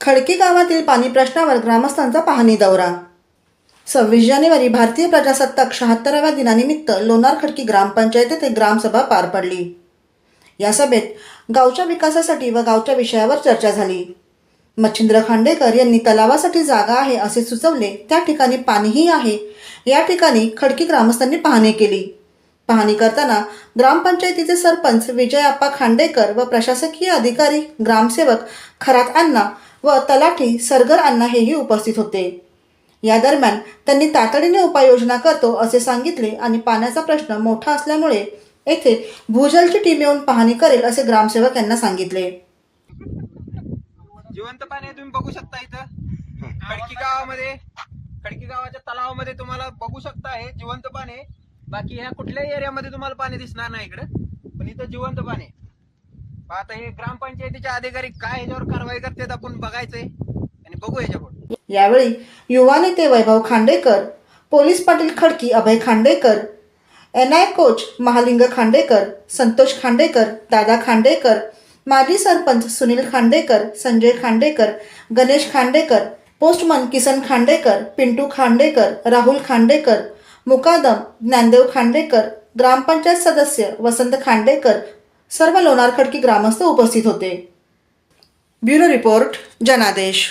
खडकी गावातील पाणी प्रश्नावर ग्रामस्थांचा पाहणी दौरा. सव्वीस जानेवारी भारतीय प्रजासत्ताक शहात्तराव्या दिनानिमित्त लोणार खडकी ग्रामपंचायत येथे ग्रामसभा पार पडली. या सभेत गावच्या विकासासाठी व गावच्या विषयावर चर्चा झाली. मच्छिंद्र खांडेकर यांनी तलावासाठी जागा आहे असे सुचवले त्या ठिकाणी पाणीही आहे. या ठिकाणी खडकी ग्रामस्थांनी पाहणी केली. पाहणी करताना ग्रामपंचायतीचे सरपंच विजयाप्पा खांडेकर व प्रशासकीय अधिकारी ग्रामसेवक खरात अण्णा व तलाठी सरगर अण्णा हेही उपस्थित होते. या दरम्यान त्यांनी तातडीने उपाययोजना करतो असे सांगितले आणि पाण्याचा प्रश्न मोठा असल्यामुळे येथे भूजलची टीम येऊन पाहणी करेल असे ग्रामसेवक यांना सांगितले. जिवंत पाणी तुम्ही बघू शकता इथं. खडकी गावामध्ये खडकी गावाच्या तलावामध्ये तुम्हाला बघू शकता हे जिवंत पाणी बाकी ह्या कुठल्याही एरियामध्ये तुम्हाला पाणी दिसणार नाही इकडं. पण इथं जिवंत पाणी मग आता हे ग्रामपंचायतीचे अधिकारी काय याच्यावर कारवाई करतात आपण बघायचंय. आणि बघू याच्यावर यावेळी युवा नेते Vaibhav Khandekar police Patil Khadki Abhay Khandekar N I coach Mahaling Khandekar Santosh Khandekar Dada Khandekar माजी सरपंच सुनील खांडेकर संजय खांडेकर गणेश खांडेकर पोस्टमन किसन खांडेकर पिंटू खांडेकर राहुल खांडेकर मुकादम ज्ञानदेव खांडेकर ग्रामपंचायत सदस्य वसंत खांडेकर सर्व लोणार खडकी ग्रामस्थ उपस्थित होते. ब्युरो रिपोर्ट जनादेश.